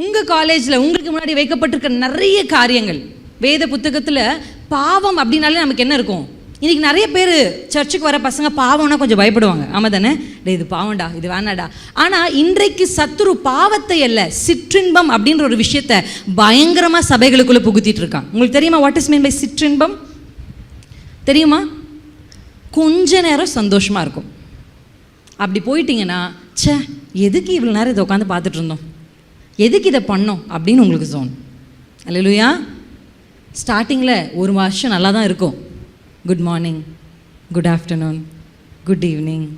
உங்கள் காலேஜில் உங்களுக்கு முன்னாடி வைக்கப்பட்டிருக்க நிறைய காரியங்கள். வேத புத்தகத்தில் பாவம் அப்படின்னாலே நமக்கு என்ன இருக்கும்? இன்றைக்கி நிறைய பேர் சர்ச்சுக்கு வர பசங்க பாவம்னா கொஞ்சம் பயப்படுவாங்க. ஆமாம் தானே? டே இது பாவம்டா இது வேணாடா ஆனால் இன்றைக்கு சத்துரு பாவத்தை அல்ல சிற்றின்பம் அப்படின்ற ஒரு விஷயத்த பயங்கரமாக சபைகளுக்குள்ளே புகுத்திட்டு இருக்கான். உங்களுக்கு தெரியுமா வாட் இஸ் மீன் பை சிற்றின்பம்? தெரியுமா? கொஞ்ச நேரம் சந்தோஷமாக இருக்கும். அப்படி போயிட்டீங்கன்னா ச்சே எதுக்கு இவ்வளோ நேரம் இதை உட்காந்து பார்த்துட்டு இருந்தோம்? எதுக்கு இதை பண்ணோம் அப்படின்னு உங்களுக்கு தோணும். அல்லையா ஸ்டார்டிங்கில் ஒரு வருஷம் நல்லா தான் இருக்கும். Good morning good afternoon good evening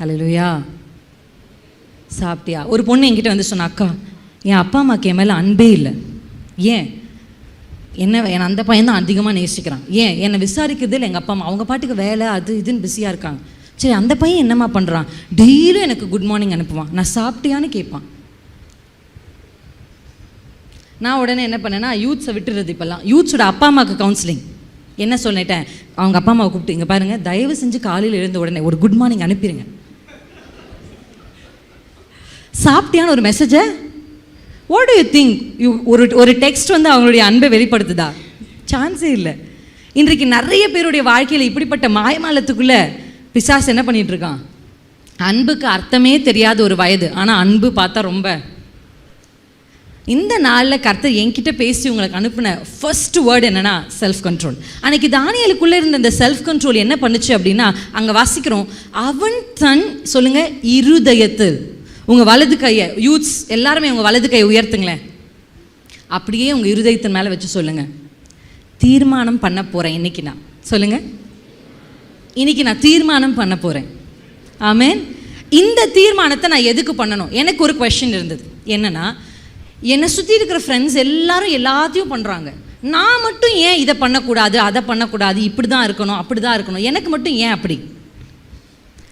அல்லையா சாப்பிட்டியா? ஒரு பொண்ணு என்கிட்ட வந்து சொன்ன அக்கா என் அப்பா அம்மாக்கு என் மேலே அன்பே இல்லை. ஏன்? என்ன என் அந்த பையன் தான் அதிகமாக நேசிக்கிறான். ஏன்? என்னை விசாரிக்கிறது இல்லை எங்கள் அப்பா அம்மா. அவங்க பாட்டுக்கு வேலை அது இதுன்னு பிஸியாக இருக்காங்க. சரி அந்த பையன் என்னம்மா பண்ணுறான் டெய்லியும் எனக்கு குட் மார்னிங் அனுப்புவான். நான் சாப்பிட்டியான்னு கேட்பான். நான் உடனே என்ன பண்ணேன்னா யூத்ஸை விட்டுறது இப்போல்லாம். யூத்ஸோட அப்பா அம்மாவுக்கு கவுன்சிலிங் என்ன சொல்லிட்டேன்? அவங்க அப்பா அம்மாவை கூப்பிட்டு இங்கே பாருங்கள் தயவு செஞ்சு காலையில் எழுந்த உடனே ஒரு குட் மார்னிங் அனுப்பிடுங்க சாப்பிட்டியான ஒரு மெசேஜை what do you think you ஒரு ஒரு டெக்ஸ்ட் வந்து அவங்களுடைய அன்பை வெளிப்படுத்துதா? சான்ஸே இல்லை. இன்றைக்கு நிறைய பேருடைய வாழ்க்கையில் இப்படிப்பட்ட மாயமாலத்துக்குள்ள பிசாஸ் என்ன பண்ணிட்டு இருக்கான்? அன்புக்கு அர்த்தமே தெரியாத ஒரு வயது. ஆனால் அன்பு பார்த்தா ரொம்ப இந்த நாளில் கர்த்தர் என்கிட்ட பேசி உங்களுக்கு அனுப்பின ஃபர்ஸ்ட் வேர்டு என்னன்னா செல்ஃப் கண்ட்ரோல் அன்னைக்கு தானியலுக்குள்ளே இருந்த இந்த செல்ஃப் கண்ட்ரோல் என்ன பண்ணுச்சு அப்படின்னா அங்கே வாசிக்கிறோம் அவன் தன் சொல்லுங்க இருதயத்தில் உங்கள் வலது கையை யூத்ஸ் எல்லாருமே உங்கள் வலது கையை உயர்த்துங்களேன். அப்படியே உங்கள் இருதயத்தின் மேலே வச்சு சொல்லுங்க. தீர்மானம் பண்ண போகிறேன் இன்னைக்கு நான். சொல்லுங்க. இன்னைக்கு நான் தீர்மானம் பண்ண போகிறேன் ஆமேன் இந்த தீர்மானத்தை நான் எதுக்கு பண்ணணும்? எனக்கு ஒரு கொஷின் இருந்தது. என்னன்னா என்னை சுற்றி இருக்கிற ஃப்ரெண்ட்ஸ் எல்லாரும் எல்லாத்தையும் பண்ணுறாங்க நான் மட்டும் ஏன் இதை பண்ணக்கூடாது அதை பண்ணக்கூடாது இப்படி தான் இருக்கணும் அப்படி தான் இருக்கணும்? எனக்கு மட்டும் ஏன் அப்படி?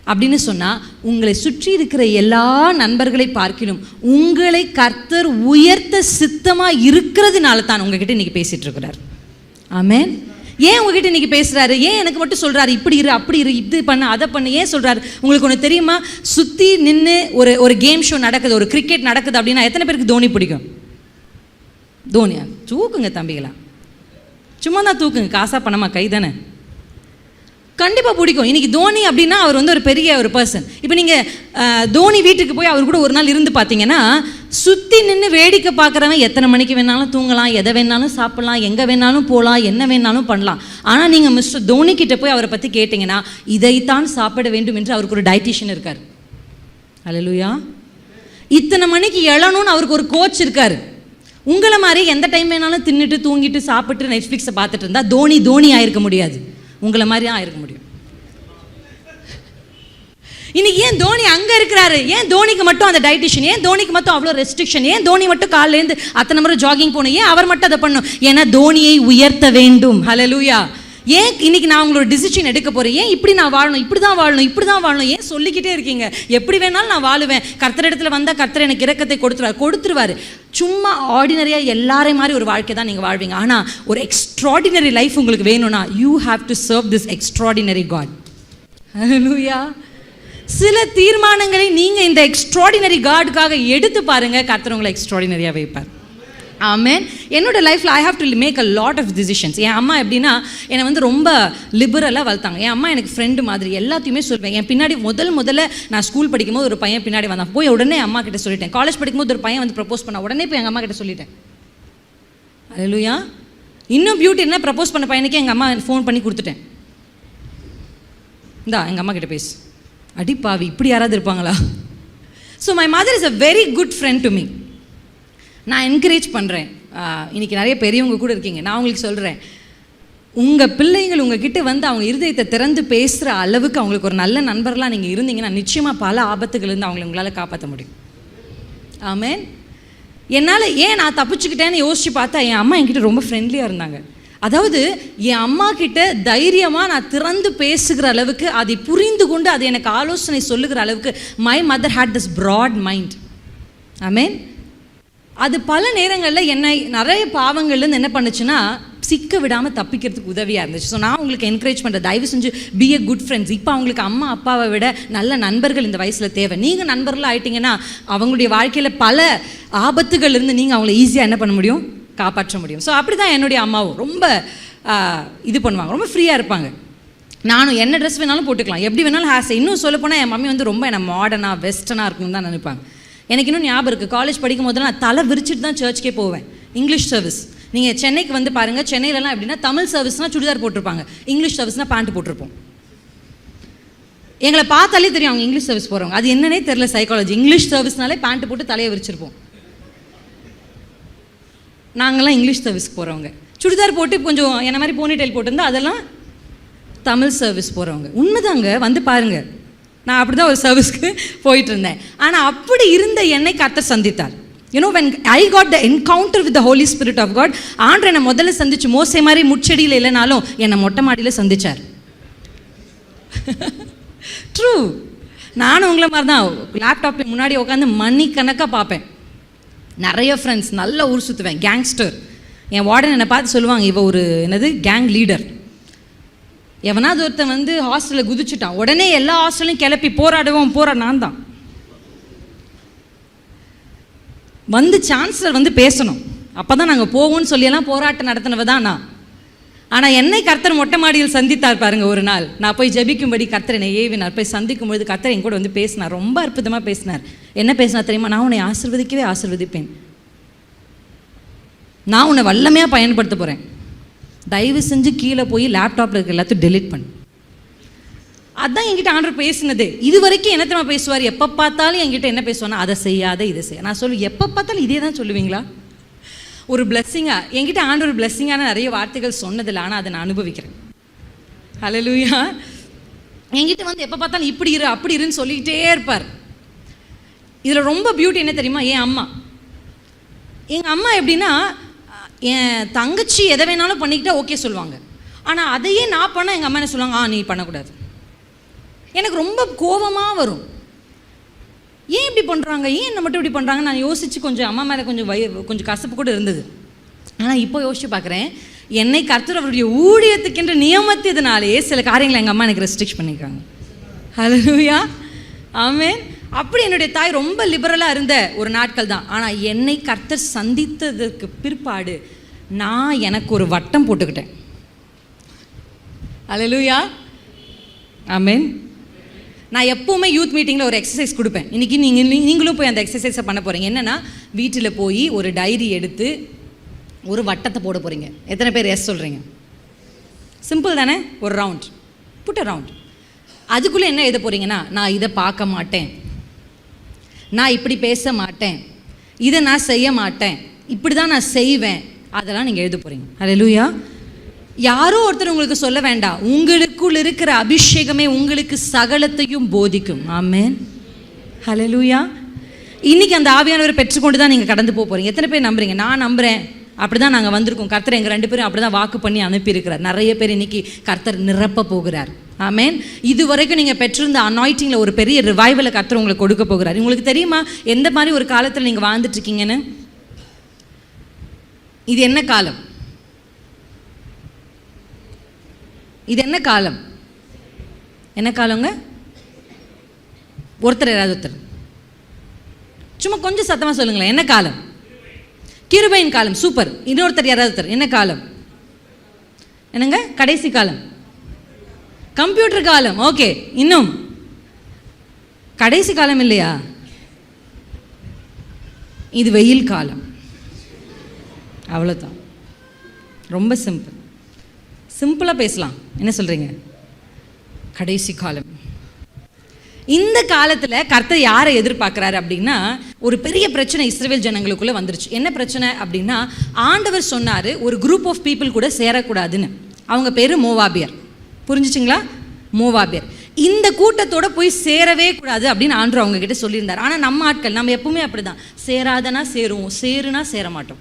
அப்படின்னு சொன்னால் உங்களை சுற்றி இருக்கிற எல்லா நண்பர்களை பார்க்கிலும் உங்களை கர்த்தர் உயர்த்த சித்தமாக இருக்கிறதுனால தான் உங்ககிட்ட இன்றைக்கி பேசிட்டு இருக்கிறார். ஏன் உங்ககிட்ட இன்னைக்கு பேசுகிறாரு ஏன் எனக்கு மட்டும் சொல்கிறாரு இப்படி இரு அப்படி இரு இது பண்ண அதை பண்ணு ஏன் சொல்கிறாரு உங்களுக்கு ஒன்று தெரியுமா? சுற்றி நின்று ஒரு ஒரு கேம் ஷோ நடக்குது ஒரு கிரிக்கெட் நடக்குது அப்படின்னா எத்தனை பேருக்கு தோனி பிடிக்கும்? தோனியா? தூக்குங்க தம்பிகளா. சும்மா தான் தூக்குங்க காசா பணமா கை தானே கண்டிப்பாக பிடிக்கும். இன்றைக்கி தோனி அப்படின்னா அவர் வந்து ஒரு பெரிய ஒரு பர்சன் இப்போ நீங்கள் தோனி வீட்டுக்கு போய் அவர் கூட ஒரு நாள் இருந்து பார்த்தீங்கன்னா சுற்றி நின்று வேடிக்கை பார்க்குறவன் எத்தனை மணிக்கு வேணாலும் தூங்கலாம் எதை வேணாலும் சாப்பிட்லாம் எங்கே வேணாலும் போகலாம் என்ன வேணாலும் பண்ணலாம். ஆனால் நீங்கள் மிஸ்டர் தோனி கிட்ட போய் அவரை பற்றி கேட்டிங்கன்னா இதைத்தான் சாப்பிட வேண்டும் என்று அவருக்கு ஒரு டயட்டிஷியன் இருக்கார். அலலுயா இத்தனை மணிக்கு எழணும்னு அவருக்கு ஒரு கோச் இருக்கார். உங்களை மாதிரி எந்த டைம் வேணாலும் தின்னுட்டு தூங்கிட்டு சாப்பிட்டு நெட்ஃப்ளிக்ஸை பார்த்துட்டு இருந்தால் தோனி தோனி ஆயிருக்க முடியாது. உங்களை மாதிரி தான் ஆயிருக்க முடியும். இன்னைக்கு ஏன் தோனி அங்க இருக்கிறாரு? ஏன் தோனிக்கு மட்டும் அந்த டயட்டிஷியன் ஏன் தோனிக்கு மட்டும் அவ்வளோ ரெஸ்ட்ரிக்ஷன் ஏன் தோனி மட்டும் காலையில இருந்து அத்தனை முறை ஜாகிங் போகணும்? ஏன் அவர் மட்டும் அதை பண்ணணும்? ஏன்னா தோனியை உயர்த்த வேண்டும். ஹலலூயா ஏன் இன்னைக்கு நான் உங்களோட டிசிஷன் எடுக்க போறேன்? ஏன் இப்படி நான் வாழணும்? இப்படி தான் வாழணும்? இப்படி தான் வாழணும்? ஏன் சொல்லிக்கிட்டே இருக்கீங்க? எப்படி வேணாலும் நான் வாழுவேன். கர்த்தர் இடத்துல வந்தால் கர்த்தர் எனக்கு இறக்கத்தை கொடுத்துருவார். கொடுத்துருவாரு. சும்மா ஆர்டினரியாக எல்லாரையும் மாதிரி ஒரு வாழ்க்கை தான் நீங்கள் வாழ்வீங்க. ஆனால் ஒரு எக்ஸ்ட்ராடினரி லைஃப் உங்களுக்கு வேணும்னா you have to serve this extraordinary God லூயா சில தீர்மானங்களை நீங்கள் இந்த எக்ஸ்ட்ராடினரி காடுக்காக எடுத்து பாருங்கள் கர்த்தர் உங்களை எக்ஸ்ட்ராடினரியாக வைப்பார். ஆமேன். என்னோட லைஃப்பில் I have to make a lot of decisions என் அம்மா எப்படின்னா என்னை வந்து ரொம்ப லிபரலாக வளர்த்தாங்க. என் அம்மா எனக்கு ஃப்ரெண்டு மாதிரி எல்லாத்தையுமே சொல்வேன் என் பின்னாடி முதல் முதல்ல நான் ஸ்கூல் படிக்கும்போது ஒரு பையன் பின்னாடி வந்தான். போய் உடனே அம்மா கிட்ட சொல்லிட்டேன். காலேஜ் படிக்கும்போது ஒரு பையன் வந்து ப்ரப்போஸ் பண்ண உடனே போய் எங்கள் அம்மா கிட்ட சொல்லிட்டேன். அலுயா இன்னும் பியூட்டி என்ன ப்ரப்போஸ் பண்ண பையனுக்கு எங்கள் அம்மா ஃபோன் பண்ணி கொடுத்துட்டேன். இந்தா எங்கள் அம்மா கிட்ட பேசு. அடி பாவி இப்படி யாராவது இருப்பாங்களா? So my mother is a very good friend to me நான் என்கரேஜ் பண்ணுறேன் இன்றைக்கி நிறைய பெரியவங்க கூட இருக்கீங்க. நான் உங்களுக்கு சொல்கிறேன் உங்கள் பிள்ளைகள் உங்ககிட்ட வந்து அவங்க இருதயத்தை திறந்து பேசுகிற அளவுக்கு அவங்களுக்கு ஒரு நல்ல நண்பர்களாக நீங்கள் இருந்தீங்கன்னா நிச்சயமாக பல ஆபத்துகள்லேருந்து அவங்கள உங்களால் காப்பாற்ற முடியும். ஆமேன் என்னால் ஏன் நான் தப்பிச்சுக்கிட்டேன்னு யோசித்து பார்த்தா என் அம்மா என்கிட்ட ரொம்ப ஃப்ரெண்ட்லியாக இருந்தாங்க. அதாவது என் அம்மா கிட்ட தைரியமாக நான் திறந்து பேசுகிற அளவுக்கு அதை புரிந்து கொண்டு அது எனக்கு ஆலோசனை சொல்லுகிற அளவுக்கு my mother had this broad mind I mean அது பல நேரங்களில் என்னை நிறைய பாவங்கள்லேருந்து என்ன பண்ணுச்சுன்னா சிக்க விடாமல் தப்பிக்கிறதுக்கு உதவியாக இருந்துச்சு. ஸோ நான் உங்களுக்கு என்கரேஜ் பண்ணுறேன் தயவு செஞ்சு பி எ குட் ஃப்ரெண்ட்ஸ் இப்போ அவங்களுக்கு அம்மா அப்பாவை விட நல்ல நண்பர்கள் இந்த வயசில் தேவை. நீங்கள் நண்பர்களாக ஆயிட்டீங்கன்னா அவங்களுடைய வாழ்க்கையில் பல ஆபத்துகள் இருந்து நீங்கள் அவங்கள ஈஸியாக என்ன பண்ண முடியும்? காப்பாற்ற முடியும். ஸோ அப்படி தான் என்னுடைய அம்மாவும். ரொம்ப இது பண்ணுவாங்க. ரொம்ப ஃப்ரீயாக இருப்பாங்க. நானும் என்ன ட்ரெஸ் வேணாலும் போட்டுக்கலாம். எப்படி வேணாலும் ஆசை இன்னும் சொல்லப்போனால் என் மம்மி வந்து ரொம்ப என்ன மாடர்னாக வெஸ்டர்னாக இருக்கணும்னு தான் நினைப்பாங்க. எனக்கு இன்னும் ஞாபகம் இருக்குது காலேஜ் படிக்கும் போது நான் தலை விரிச்சிட்டு தான் சர்ச்சுக்கே போவேன். இங்கிலீஷ் சர்வீஸ் நீங்கள் சென்னைக்கு வந்து பாருங்கள் சென்னையிலலாம் எப்படின்னா தமிழ் சர்வீஸ்னால் சுடிதார் போட்டிருப்பாங்க. இங்கிலீஷ் சர்வீஸ்னால் பேண்ட் போட்டிருப்போம். எங்களை பார்த்தாலே தெரியும் அவங்க இங்கிலீஷ் சர்வீஸ் போகிறவங்க அது என்னன்னே தெரில சைக்காலஜி இங்கிலீஷ் சர்வீஸ்னாலே பேண்ட் போட்டு தலையை விரிச்சிருப்போம். நாங்கள்லாம் இங்கிலீஷ் சர்வீஸ்க்கு போகிறவங்க சுடிதார் போட்டு கொஞ்சம் என்ன மாதிரி போனிடெயில் போட்டிருந்தா அதெல்லாம் தமிழ் சர்வீஸ் போகிறவங்க உண்மைதாங்க வந்து பாருங்கள் நான் அப்படி தான் ஒரு சர்வீஸ்க்கு போயிட்டு இருந்தேன் ஆனால் அப்படி இருந்த என்னை கர்த்தர் சந்தித்தார். You know when I got the encounter with the holy spirit of God ஆண்டு என்னை முதல்ல சந்திச்சு மோசை மாதிரி முச்செடியில் இல்லைனாலும் என்னை மொட்டை மாடியில் சந்திச்சார். ட்ரூ நானும் உங்களை மாதிரி தான் லேப்டாப்பில் முன்னாடி உட்காந்து மணிக்கணக்காக பார்ப்பேன். நிறைய ஃப்ரெண்ட்ஸ் நல்ல ஊர் சுற்றுவேன் கேங்ஸ்டர் என் வார்டன் என்னை பார்த்து சொல்லுவாங்க இவ ஒரு என்னது கேங் லீடர் எவனாவது ஒருத்தன் வந்து ஹாஸ்டலில் குதிச்சுட்டான். உடனே எல்லா ஹாஸ்டலையும் கிளப்பி போராடுவோம் போரா நான் தான். வந்து சான்சலர் வந்து பேசணும். அப்போ தான் நாங்கள் போவோம்னு சொல்லியெல்லாம் போராட்டம் நடத்தினவ தான் நான். ஆனால் என்னை கர்த்தர் மொட்டை மாடியில் சந்தித்தார் பாருங்க ஒரு நாள். நான் போய் ஜெபிக்கும்படி கர்த்தர் என்னை ஏவினார். போய் சந்திக்கும் பொழுது கர்த்தர் என் கூட வந்து பேசினார். ரொம்ப அற்புதமாக பேசினார். என்ன பேசினார் தெரியுமா? நான் உன்னை ஆசிர்வதிக்கவே ஆசிர்வதிப்பேன். நான் உன்னை வல்லமையாக பயன்படுத்த போகிறேன் தயவு செஞ்சு கீழே போய் லேப்டாப்பில் இருக்க எல்லாத்தையும் டெலிட் பண்ணு. அதான் என்கிட்ட ஆண்டர் பேசினது. இது வரைக்கும் என்ன தெரியுமா பேசுவார்? எப்போ பார்த்தாலும் என்கிட்ட என்ன பேசுவானா அதை செய்யாத இதை செய்ய நான் சொல்லுவேன் எப்போ பார்த்தாலும் இதே தான் சொல்லுவீங்களா? ஒரு பிளெஸ்ஸிங்காக என்கிட்ட ஆண்டு ஒரு பிளெஸ்ஸிங்கான நிறைய வார்த்தைகள் சொன்னதில்லை ஆனால் அதை நான் அனுபவிக்கிறேன். ஹalleluya என்கிட்ட வந்து எப்போ பார்த்தாலும் இப்படி இரு அப்படி இருன்னு சொல்லிக்கிட்டே இருப்பார். இதில் ரொம்ப பியூட்டி என்ன தெரியுமா? என் அம்மா. எங்கள் அம்மா எப்படின்னா என் தங்கச்சி எதை வேணாலும் பண்ணிக்கிட்டா ஓகே சொல்லுவாங்க. ஆனால் அதையே நான் பண்ண எங்கள் அம்மா என்ன சொல்லுவாங்க? ஆ நீ பண்ணக்கூடாது. எனக்கு ரொம்ப கோபமாக வரும். ஏன் இப்படி பண்ணுறாங்க ஏன் என்ன மட்டும் இப்படி பண்ணுறாங்க நான் யோசித்து கொஞ்சம் அம்மா மேலே கொஞ்சம் வய கொஞ்சம் கசப்பு கூட இருந்தது. ஆனால் இப்போ யோசிச்சு பார்க்குறேன். என்னை கர்த்தர் அவருடைய ஊழியத்துக்கென்று நியமத்தினாலேயே சில காரியங்களை எங்கள் அம்மா எனக்கு ரெஸ்ட்ரிக்ட் பண்ணியிருக்காங்க ஹலோயா ஆமென் அப்படி என்னுடைய தாய் ரொம்ப லிபரலாக இருந்த ஒரு நாட்கள் தான். ஆனால் என்னை கர்த்தர் சந்தித்ததற்கு பிற்பாடு நான் எனக்கு ஒரு வட்டம் போட்டுக்கிட்டேன். ஹalleluya ஆமென் நான் எப்போவுமே யூத் மீட்டிங்கில் ஒரு எக்ஸசைஸ் கொடுப்பேன். இன்றைக்கி நீங்கள் நீங்களும் போய் அந்த எக்ஸசைஸை பண்ண போகிறீங்க என்னென்னா வீட்டில் போய் ஒரு டைரி எடுத்து ஒரு வட்டத்தை போட போகிறீங்க எத்தனை பேர் எஸ் சொல்கிறீங்க சிம்பிள் தானே? ஒரு ரவுண்ட் புட் ரவுண்ட் அதுக்குள்ளே என்ன எழுத போகிறீங்கன்னா நான் இதை பார்க்க மாட்டேன். நான் இப்படி பேச மாட்டேன். இதை நான் செய்ய மாட்டேன். இப்படி தான் நான் செய்வேன். அதெல்லாம் நீங்கள் எழுத போகிறீங்க லூயா யாரோ ஒருத்தர் உங்களுக்கு சொல்ல வேண்டாம். உங்களுக்குள் இருக்கிற அபிஷேகமே உங்களுக்கு சகலத்தையும் போதிக்கும். ஆமேன். ஹலோ லூயா இன்னைக்கு அந்த ஆவியானவரை பெற்றுக்கொண்டு தான் நீங்கள் கடந்து போக போகிறீங்க எத்தனை பேர் நம்புறீங்க? நான் நம்புகிறேன் அப்படி தான் நாங்கள் வந்திருக்கோம். கர்த்தர் எங்கள் ரெண்டு பேரும் அப்படி தான் வாக்கு பண்ணி அனுப்பியிருக்கிறார். நிறைய பேர் இன்னைக்கு கர்த்தர் நிரப்ப போகிறார். ஆமேன். இது வரைக்கும் நீங்கள் பெற்றிருந்த அனாய்ட்டிங்கில் ஒரு பெரிய ரிவைவலை கர்த்தர் உங்களுக்கு கொடுக்க போகிறார். உங்களுக்கு தெரியுமா? எந்த மாதிரி ஒரு காலத்தில் நீங்கள் வாழ்ந்துட்டு இருக்கீங்கன்னு? இது என்ன காலம்? இது என்ன காலம்? என்ன காலங்க? ஒருத்தர் யாராவது ஒருத்தர். சும்மா கொஞ்சம் சத்தமாக சொல்லுங்களேன். என்ன காலம்? கிருபையின் காலம் சூப்பர் இன்னொருத்தர் யாராவது ஒருத்தர். என்ன காலம்? என்னங்க? கடைசி காலம். கம்ப்யூட்டர் காலம். ஓகே. இன்னும்? கடைசி காலம் இல்லையா? இது வெயில் காலம். அவ்வளோதான் ரொம்ப சிம்பிள் சிம்பிளாக பேசலாம். என்ன சொல்கிறீங்க கடைசி காலம். இந்த காலத்தில் கர்த்தர் யாரை எதிர்பார்க்குறாரு அப்படின்னா ஒரு பெரிய பிரச்சனை இஸ்ரேல் ஜனங்களுக்குள்ளே வந்துருச்சு. என்ன பிரச்சனை அப்படின்னா ஆண்டவர் சொன்னார் ஒரு குரூப் ஆஃப் பீப்புள் கூட சேரக்கூடாதுன்னு. அவங்க பேர் மோவாபியர். புரிஞ்சிச்சிங்களா? மோவாபியர். இந்த கூட்டத்தோட போய் சேரவே கூடாது அப்படின்னு ஆண்டு அவங்க கிட்ட சொல்லியிருந்தார். ஆனால் நம்ம ஆட்கள் நம்ம எப்பவுமே அப்படிதான். சேராதனா சேருவோம் சேருனா சேர மாட்டோம்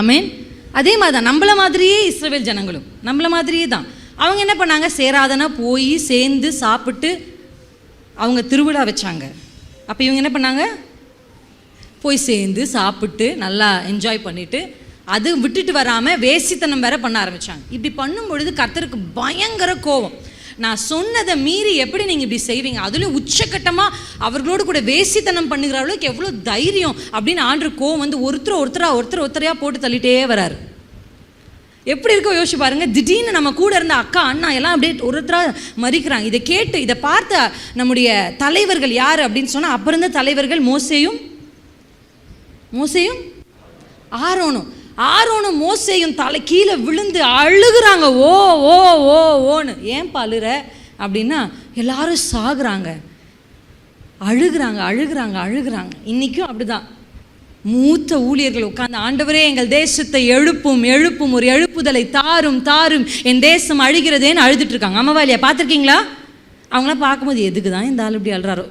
ஆமேன் அதே மாதிரி தான் நம்மள மாதிரியே இஸ்ரேல் ஜனங்களும் நம்மள மாதிரியே தான் அவங்க என்ன பண்ணாங்க? சேராதனா போய் சேர்ந்து சாப்பிட்டு அவங்க திருவிழா வச்சாங்க. அப்போ இவங்க என்ன பண்ணாங்க? போய் சேர்ந்து சாப்பிட்டு நல்லா என்ஜாய் பண்ணிட்டு அது விட்டுட்டு வராமல் வேசித்தனம் வேற பண்ண ஆரம்பிச்சாங்க. இப்படி பண்ணும் பொழுது கர்த்தருக்கு பயங்கர கோபம். நான் சொன்னதை மீறி எப்படி நீங்கள் இப்படி செய்வீங்க? அதுலேயும் உச்சக்கட்டமாக அவர்களோடு கூட வேசித்தனம் பண்ணுகிற அளவுக்கு எவ்வளோ தைரியம் அப்படின்னு ஆண்டு கோவம் வந்து ஒருத்தர் ஒருத்தராக ஒருத்தர் ஒருத்தரையாக போட்டு தள்ளிட்டே வராரு. எப்படி இருக்கோ யோசிச்சு பாருங்க. திடீர்னு நம்ம கூட இருந்த அக்கா அண்ணா எல்லாம் அப்படியே ஒருத்தராக மறிக்கிறாங்க. இதை கேட்டு இதை பார்த்த நம்முடைய தலைவர்கள் யார் அப்படின்னு சொன்னால் அப்போ இருந்த தலைவர்கள் மோசையும் மோசையும் ஆரோனும். ஆரோனும் மோசையும் தலை கீழே விழுந்து அழுகுறாங்க. ஓ ஓ ஓ ஓன்னு. ஏன் அழுற? அப்படின்னா எல்லாரும் சாகுறாங்க. அழுகிறாங்க அழுகிறாங்க அழுகுறாங்க. இன்றைக்கும் அப்படிதான். மூத்த ஊழியர்கள் உட்கார்ந்து ஆண்டவரே எங்கள் தேசத்தை எழுப்பும் எழுப்பும் ஒரு எழுப்புதலை தாரும் தாரும். என் தேசம் அழுகிறதேன்னு அழுதுட்டு இருக்காங்க ஆமாவா இல்லையா? பார்த்துருக்கீங்களா? அவங்களாம் பார்க்கும்போது எதுக்கு தான் இந்த ஆள் இப்படி அழுறாரோ?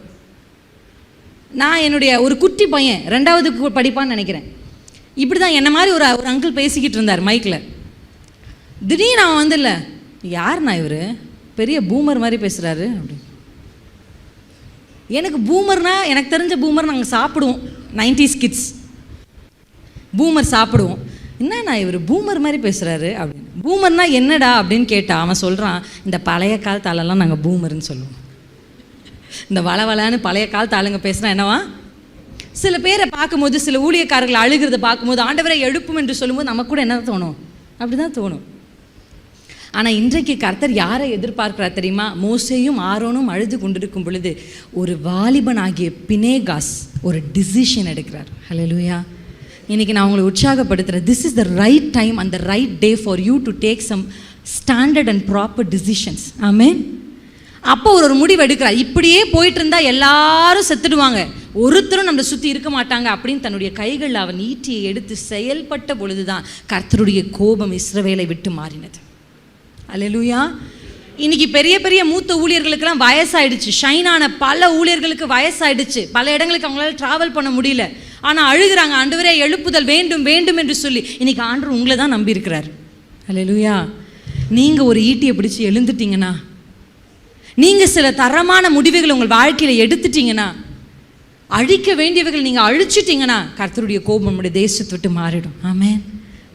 நான் என்னுடைய ஒரு குட்டி பையன் ரெண்டாவது கு- படிப்பான்னு நினைக்கிறேன். இப்படி தான் என்ன மாதிரி ஒரு ஒரு அங்கிள் பேசிக்கிட்டு இருந்தார் மைக்கில் திடீர்னு அவன் வந்து இல்லை யாருண்ணா இவர்? பெரிய பூமர் மாதிரி பேசுகிறாரு அப்படி. எனக்கு பூமர்னா எனக்கு தெரிஞ்ச பூமர் நாங்கள் சாப்பிடுவோம் 90s கிட்ஸ் பூமர் சாப்பிடுவோம். என்னண்ணா இவர் பூமர் மாதிரி பேசுகிறாரு அப்படின்னு பூமர்னா என்னடா? அப்படின்னு கேட்டால் அவன் சொல்கிறான் இந்த பழைய காலத்தாலெல்லாம் நாங்கள் பூமர்னு சொல்லுவோம். இந்த வளவளன்னு பழைய காலத்து ஆளுங்க பேசுனா என்னவா? சில பேரை பார்க்கும்போது சில ஊழியக்காரர்கள் அழுகிறத பார்க்கும்போது ஆண்டவரை எழுப்பும் என்று சொல்லும்போது நமக்கு கூட என்ன தோணும்? அப்படி தான் தோணும். ஆனால் இன்றைக்கு கர்த்தர் யாரை எதிர்பார்க்கிறார் தெரியுமா? மோசையும் ஆரோனும் அழுது கொண்டிருக்கும் பொழுது ஒரு வாலிபன் ஆகிய பினேகாஸ் ஒரு டிசிஷன் எடுக்கிறார். ஹலோ லூயா இன்னைக்கு நான் உங்களை உற்சாகப்படுத்துகிறேன் this is the right time and the right day for you to take some standard and proper decisions ஆமென் அப்போ ஒரு ஒரு முடிவு எடுக்கிறார். இப்படியே போயிட்டு இருந்தா எல்லாரும் செத்துடுவாங்க. ஒருத்தரும் நம்மளை சுற்றி இருக்க மாட்டாங்க அப்படின்னு தன்னுடைய கைகளில் அவன் ஈட்டியை எடுத்து செயல்பட்ட பொழுதுதான் கர்த்தருடைய கோபம் இஸ்ரவேலை விட்டு மாறினது. அல்லேலூயா இன்னைக்கு பெரிய பெரிய மூத்த ஊழியர்களுக்கெல்லாம் வயசாயிடுச்சு. ஷைனான பல ஊழியர்களுக்கு வயசாயிடுச்சு. பல இடங்களுக்கு அவங்களால டிராவல் பண்ண முடியல. ஆனால் அழுகுறாங்க. ஆண்டவரே எழுப்புதல் வேண்டும் வேண்டும் என்று சொல்லி. இன்னைக்கு ஆண்டவர் உங்களை தான் நம்பியிருக்கிறார். இருக்கிறார் நீங்கள் ஒரு ஈட்டியை பிடிச்சி எழுந்துட்டீங்கன்னா நீங்கள் சில தரமான முடிவுகள் உங்கள் வாழ்க்கையில் எடுத்துட்டீங்கன்னா அழிக்க வேண்டியவர்கள் நீங்கள் அழிச்சிட்டிங்கன்னா கர்த்தருடைய கோபம் நம்முடைய தேசத்தை விட்டு மாறிடும். ஆமேன்.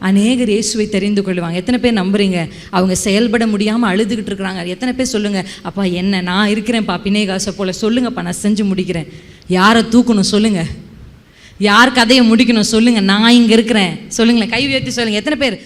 அநேகர் இயேசுவை தெரிந்து கொள்வாங்க. எத்தனை பேர் நம்புறீங்க? அவங்க செயல்பட முடியாமல் அழுதுகிட்டு இருக்கிறாங்க. எத்தனை பேர் சொல்லுங்கள் அப்பா என்ன? நான் இருக்கிறேன்ப்பா பினேகாசை போல். சொல்லுங்கப்பா நான் செஞ்சு முடிக்கிறேன். யாரை தூக்கணும் சொல்லுங்கள் யார் கதையை முடிக்கணும் சொல்லுங்கள் நான் இங்கே இருக்கிறேன். சொல்லுங்களேன். கை உயர்த்தி சொல்லுங்கள் எத்தனை பேர்?